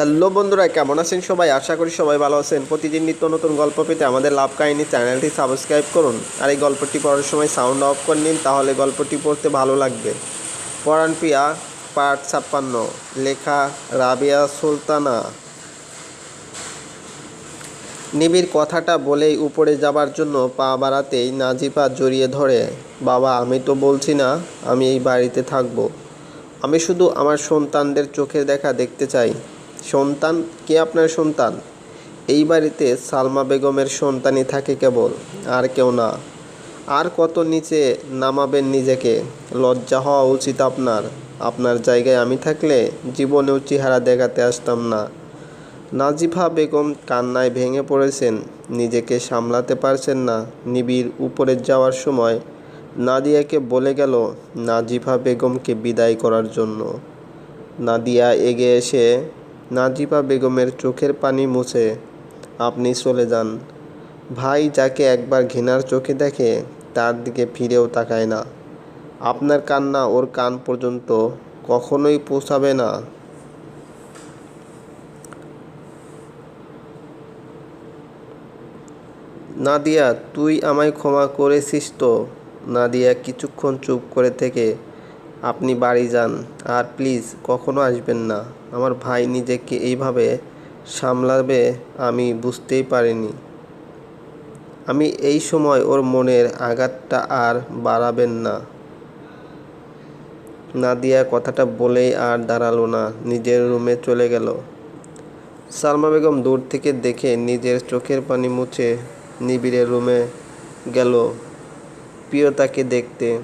Hello বন্ধুরা, কেমন আছেন সবাই? আশা করি সবাই ভালো আছেন। প্রতিদিন নিত্য নতুন গল্প পেতে আমাদের লাভ কাহিনী চ্যানেলটি সাবস্ক্রাইব করুন। আর এই গল্পটি পড়ার সময় সাউন্ড অফ করে নিন, তাহলে গল্পটি পড়তে ভালো লাগবে। পরাণ পিয়া পার্ট ছাপ্পান্ন, লেখা রাবিয়া সুলতানা। নিবিড় কথাটা বলেই উপরে যাবার জন্য পা বাড়াতেই নাজিপা জড়িয়ে ধরে, বাবা, আমি তো বলছি না, আমি এই বাড়িতে থাকব। আমি শুধু আমার সন্তানদের চোখের দেখা দেখতে চাই। সন্তান? কে আপনার সন্তান? এই বাড়িতে সালমা বেগমের সন্তানই থাকে কেবল, আর কেউ না। আর কত নিচে নামাবেন নিজেকে? লজ্জা হওয়া উচিত আপনার। আপনার জায়গায় আমি থাকলে জীবনেও চেহারা দেখাতে আসতাম না। নাজিফা বেগম কান্নায় ভেঙে পড়েছেন। নিজেকে সামলাতে পারছেন না। নিবিড় উপরে যাওয়ার সময় নাদিয়াকে বলে গেল, নাজিফা বেগমকে বিদায় করার জন্য। নাদিয়া এগিয়ে এসে নাজিফা বেগমের চোখের পানি মুছে। আপনি চলে যান। ভাই যাকে একবার ঘৃণার চোখে দেখে, তার দিকে ফিরেও তাকায় না। আপনার কান্না ওর কান পর্যন্ত কখনোই পৌঁছাবে না। নাদিয়া, তুই আমায় ক্ষমা করেছিস তো? নাদিয়া কিছুক্ষণ চুপ করে থেকে আপনি বাড়ি যান। আর প্লিজ কখনো আসবেন না। আমার ভাই নিজেকে এইভাবে সামলাবে আমি বুঝতেই পারিনি। আমি এই সময় ওর মনের আঘাতটা আর বাড়াবেন না। নাদিয়া কথাটা বলেই আর দাঁড়াল না। নিজের রুমে চলে গেল। সালমা বেগম দূর থেকে দেখে নিজের চোখের পানি মুছে নিবিড়ের রুমে গেল। প্রিয়তাকে দেখতে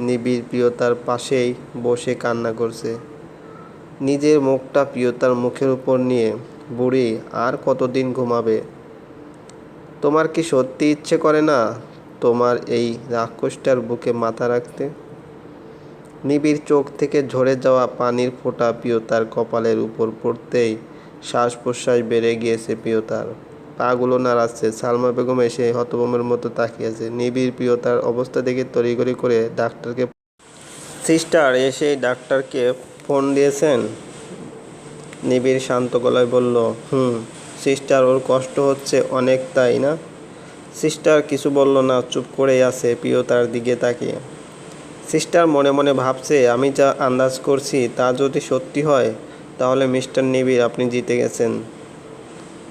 নিবিড় প্রিয়তার পাশেই বসে কান্না করছে। নিজের মুখটা প্রিয়তার মুখের উপর নিয়ে, বুড়ি, আর কতদিন ঘুমাবে? তোমার কি সত্যি ইচ্ছে করে না তোমার এই রাক্ষসটার বুকে মাথা রাখতে? নিবিড় চোখ থেকে ঝরে যাওয়া পানির ফোঁটা প্রিয়তার কপালের উপর পড়তেই শ্বাস প্রশ্বাস বেড়ে গিয়েছে প্রিয়তার। পাগুলো নাড়াচ্ছে সালমা বেগম এসে হতবমের মতো তাকিয়েছে নিবিড় প্রিয়তার অবস্থা দেখে তড়িঘড়ি করে ডাক্তারকে সিস্টার এসে ডাক্তারকে ফোন দিয়েছেন? নিবিড় শান্ত গলায় বলল, হুম, সিস্টার, ওর কষ্ট হচ্ছে অনেক, তাই না? সিস্টার কিছু বলল না, চুপ করেই আছে প্রিয়তার দিকে তাকিয়ে। সিস্টার মনে মনে ভাবছে, আমি যা আন্দাজ করছি তা যদি সত্যি হয়, তাহলে মিস্টার নিবিড় আপনি জিতে গেছেন।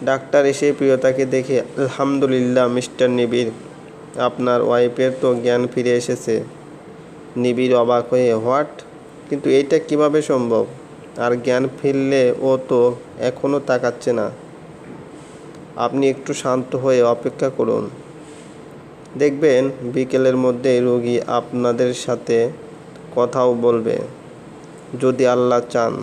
ডাক্তার এসে প্রিয়তাকে দেখে, আলহামদুলিল্লাহ, মিস্টার নিবিড়। আপনার ওয়াইফের তো জ্ঞান ফিরে এসেছে। নিবিড় অবাক হয়ে, হোয়াট? কিন্তু এইটা কীভাবে সম্ভব? আর জ্ঞান ফিরলে ও তো এখনও তাকাচ্ছে না। আপনি একটু শান্ত হয়ে অপেক্ষা করুন। দেখবেন বিকেলের মধ্যে রোগী আপনাদের সাথে কথাও বলবে, যদি আল্লাহ চান।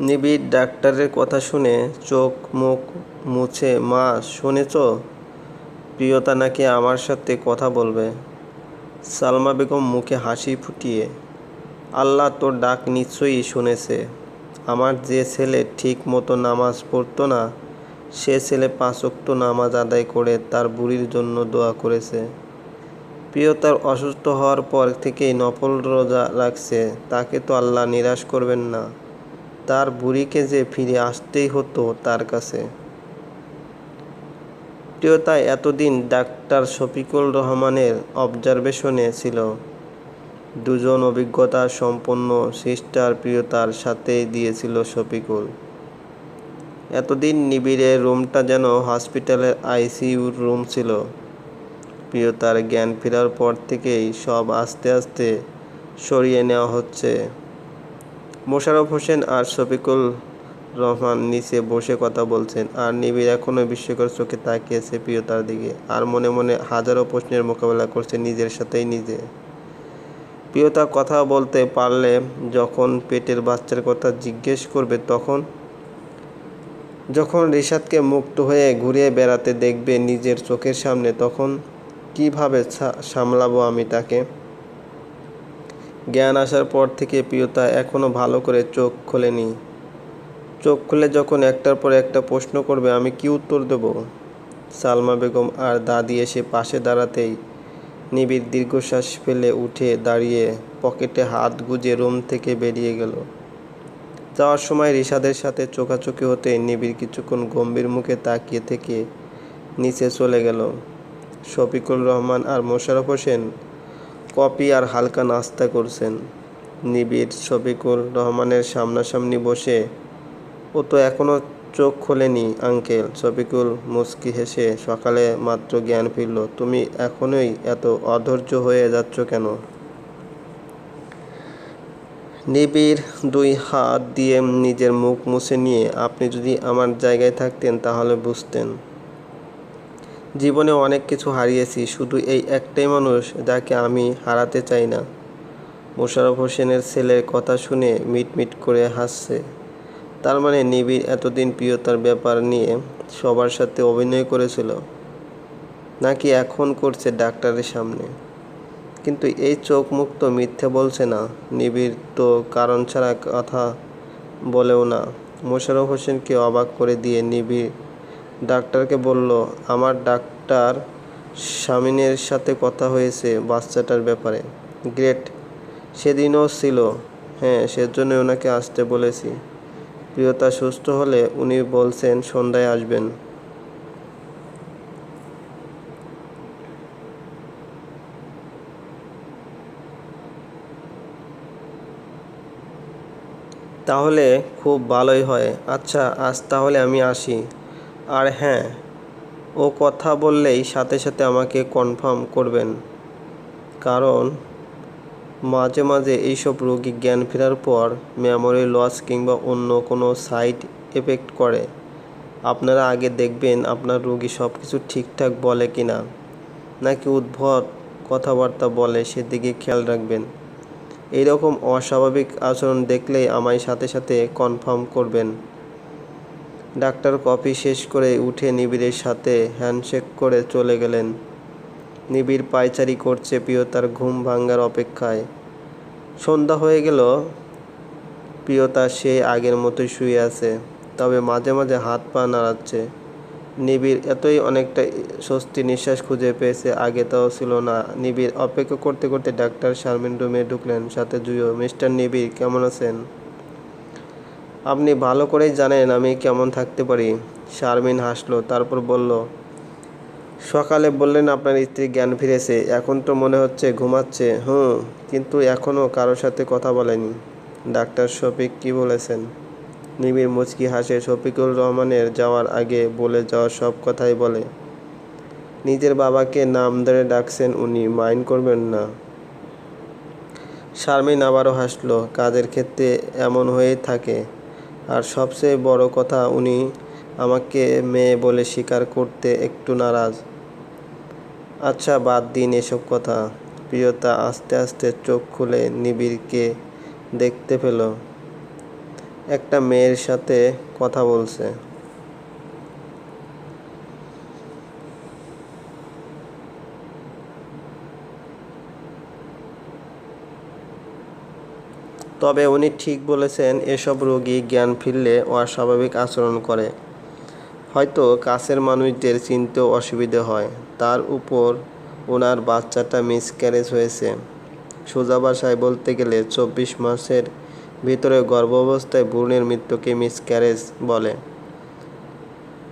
নিবিড় ডাক্তারের কথা শুনে চোখ, মুখ মুছে, মা, শুনেছ? প্রিয়তা নাকি আমার সাথে কথা বলবে? সালমা বেগম মুখে হাসি ফুটিয়ে, আল্লাহ তোর ডাক নিশ্চয়ই শুনেছে। আমার যে ছেলে ঠিক মতো নামাজ পড়তো না, সে ছেলে পাঁচক্ত নামাজ আদায় করে তার বুড়ির জন্য দোয়া করেছে। প্রিয়তার অসুস্থ হওয়ার পর থেকেই নফল রোজা রাখছে, তাকে তো আল্লাহ নিরাশ করবেন না। তার বুড়িকে যে ফিরে আসতেই হতো তার কাছে। প্রিয়তা এতদিন ডাক্তার শফিকুল রহমানের অবজারভেশনে ছিল। দুজন অভিজ্ঞতা সম্পন্ন সিস্টার প্রিয়তার সাথেই দিয়েছিল শফিকুল। এতদিন নিবিড়ে রুমটা যেন হসপিটালের আইসিইউর রুম ছিল। প্রিয়তার জ্ঞান ফেরার পর থেকেই সব আস্তে আস্তে সরিয়ে নেওয়া হচ্ছে। মোশাররফ হোসেন আর শফিকুল রহমান নিচে বসে কথা বলছেন, আর নিবিড় এখনও বিস্ময়কর চোখে তাকিয়েছে প্রিয়তার দিকে, আর মনে মনে হাজারো প্রশ্নের মোকাবেলা করছে নিজের সাথেই নিজে। প্রিয়তা কথা বলতে পারলে যখন পেটের বাচ্চার কথা জিজ্ঞেস করবে তখন, যখন রিশাদকে মুক্ত হয়ে ঘুরিয়ে বেড়াতে দেখবে নিজের চোখের সামনে, তখন কীভাবে সামলাবো আমি তাকে? জ্ঞান আসার পর থেকে প্রিয়তা এখনও ভালো করে চোখ খোলেনি। চোখ খুলে যখন একটার পর একটা প্রশ্ন করবে, আমি কি উত্তর দেব? সালমা বেগম আর দাদি এসে পাশে দাঁড়াতেই নিবিড় দীর্ঘশ্বাস ফেলে উঠে দাঁড়িয়ে পকেটে হাত গুজে রুম থেকে বেরিয়ে গেল। যাওয়ার সময় রিশাদের সাথে চোখাচোখি হতে নিবিড় কিছুক্ষণ গম্ভীর মুখে তাকিয়ে থেকে নিচে চলে গেল। শফিকুল রহমান আর মোশারফ হোসেন কপি আর হালকা নাস্তা করছেন। নিবিড় শফিকুল রহমানের সামনাসামনি বসে। ও তো এখনও চোখ খোলেনি, আঙ্কেল। শফিকুল মুস্কি হেসে সকালে মাত্র জ্ঞান ফিরল, তুমি এখনোই এত অধৈর্য হয়ে যাচ্ছ কেন? নিবিড় দুই হাত দিয়ে নিজের মুখ মুছে নিয়ে, আপনি যদি আমার জায়গায় থাকতেন তাহলে বুঝতেন। জীবনে অনেক কিছু হারিয়েছি, শুধু এই একটাই মানুষ যাকে আমি হারাতে চাই না। মোশাররফ হোসেনের ছেলের কথা শুনে মিটমিট করে হাসছে। তার মানে নিবিড় এতদিন প্রিয়তার ব্যাপার নিয়ে সবার সাথে অভিনয় করেছিল, নাকি এখন করছে ডাক্তারের সামনে। কিন্তু এই চোখ মুখ তো মিথ্যে বলছে না, নিবিড় তো কারণ ছাড়া কথা বলেও না। মোশাররফ হোসেনকে অবাক করে দিয়ে নিবিড় ডাক্তারকে বলল, আমার ডাক্তার স্বামিনের সাথে কথা হয়েছে বাচ্চাটার ব্যাপারে। গ্রেট, সেদিনও ছিল। হ্যাঁ সেজন্য ওনাকে আসতে বলেছি। প্রিয়তা সুস্থ হলে উনি বলছেন সন্ধ্যায় আসবেন। তাহলে খুব ভালোই হয়। আচ্ছা আজ তাহলে আমি আসি। আর হ্যাঁ ও কথা বললেই সাথে সাথে আমাকে কনফার্ম করবেন। কারণ, মাঝে মাঝে এইসব রোগী জ্ঞান ফেরার পর মেমোরি লস কিংবা অন্য কোনো সাইড এফেক্ট করে। আপনারা আগে দেখবেন আপনার রোগী সব কিছু ঠিকঠাক বলে কি না নাকি উদ্ভট কথাবার্তা বলে সেদিকে খেয়াল রাখবেন। এইরকম অস্বাভাবিক আচরণ দেখলেই আমায় সাথে সাথে কনফার্ম করবেন। ডাক্তার কফি শেষ করে উঠে নিবিড়ের সাথে হ্যান্ডশেক করে চলে গেলেন। নিবিড় পায়চারি করছে প্রিয়তার ঘুম ভাঙ্গার অপেক্ষায়। সন্ধ্যা হয়ে গেল। প্রিয়তা সে আগের মতোই শুয়ে আছে, তবে মাঝে মাঝে হাত পা নাড়াচ্ছে। নিবিড় এতই অনেকটা স্বস্তি নিঃশ্বাস খুঁজে পেয়েছে, আগে তাও ছিল না। নিবিড় অপেক্ষা করতে করতে ডাক্তার শারমিন রুমে ঢুকলেন, সাথে জুয়ো, মিস্টার নিবিড়, কেমন আছেন? আপনি ভালো করেই জানেন আমি কেমন থাকতে পারি। শারমিন হাসলো, তারপর বলল, সকালে বললেন আপনার স্ত্রী জ্ঞান ফিরেছে, এখন তো মনে হচ্ছে ঘুমাচ্ছে। হুম, কিন্তু এখনও কারোর সাথে কথা বলেনি। ডাক্তার শফিক কি বলেছেন? নিবিড় মুচকি হাসে শফিকুল রহমানের যাওয়ার আগে বলে যাওয়া সব কথাই বলে। নিজের বাবাকে নাম ধরে ডাকছেন উনি, মাইন্ড করবেন না। শারমিন আবারও হাসলো, কাজের ক্ষেত্রে এমন হয়েই থাকে। আর সবচেয়ে বড় কথা, উনি আমাকে মেয়ে বলে স্বীকার করতে একটু নারাজ। আচ্ছা বাদ দিন এসব কথা। প্রিয়তা আস্তে আস্তে চোখ খুলে নিবিড়কে দেখতে পেল। একটা মেয়ের সাথে কথা বলছে। তবে উনি ঠিক বলেছেন, এসব রোগী জ্ঞান ফিরলে অস্বাভাবিক আচরণ করে। হয়তো কাছের মানুষদের চিনতেও অসুবিধে হয়। তার উপর ওনার বাচ্চাটা মিসক্যারেজ হয়েছে। সোজা ভাষায় বলতে গেলে চব্বিশ মাসের ভিতরে গর্ভাবস্থায় ভ্রূণের মৃত্যুকে মিসক্যারেজ বলে।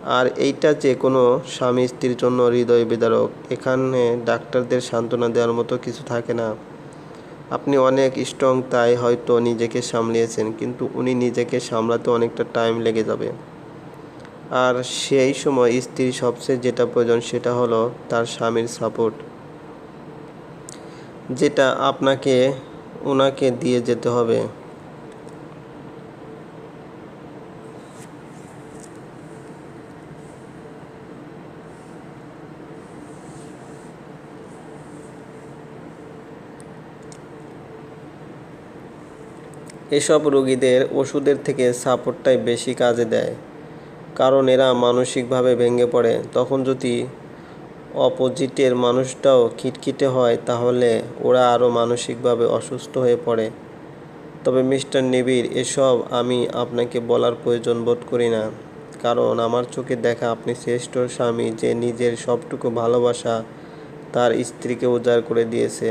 আর এইটা যে কোনো স্বামী স্ত্রীর জন্য হৃদয় বিদারক। এখানে ডাক্তারদের সান্ত্বনা দেওয়ার মতো কিছু থাকে না। আপনি অনেক স্ট্রং তাই হয়তো নিজেকে সামলিয়েছেন, কিন্তু উনি নিজেকে সামলাতে অনেকটা টাইম লেগে যাবে। আর সেই সময় স্ত্রীর সবচেয়ে যেটা প্রয়োজন, সেটা হলো তার স্বামীর সাপোর্ট যেটা আপনাকে ওনাকে দিয়ে যেতে হবে। এসব রোগীদের ওষুধের থেকে সাপোর্টটাই বেশি কাজে দেয়। কারণ এরা মানসিকভাবে ভেঙে পড়ে। তখন যদি অপোজিটের মানুষটাও খিটখিটে হয়, তাহলে ওরা আরও মানসিকভাবে অসুস্থ হয়ে পড়ে। তবে মিস্টার নিবিড়, এসব আমি আপনাকে বলার প্রয়োজন বোধ করি না। কারণ আমার চোখে দেখা আপনি শ্রেষ্ঠ স্বামী যে নিজের সবটুকু ভালোবাসা তার স্ত্রীকে উজাড় করে দিয়েছে।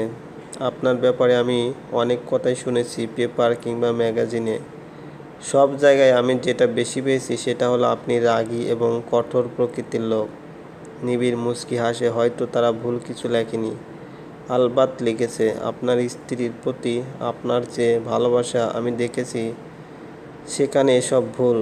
আপনার ব্যাপারে আমি অনেক কথাই শুনেছি, পেপার কিংবা ম্যাগাজিনে। সব জায়গায় আমি যেটা বেশি পেয়েছি সেটা হলো আপনি রাগী এবং কঠোর প্রকৃতির লোক। নিবিড় মুচকি হাসে, হয়তো তারা ভুল কিছু লেখেনি। আলবাত লিখেছে, আপনার স্ত্রীর প্রতি আপনার যে ভালোবাসা আমি দেখেছি, সেখানে এসব ভুল।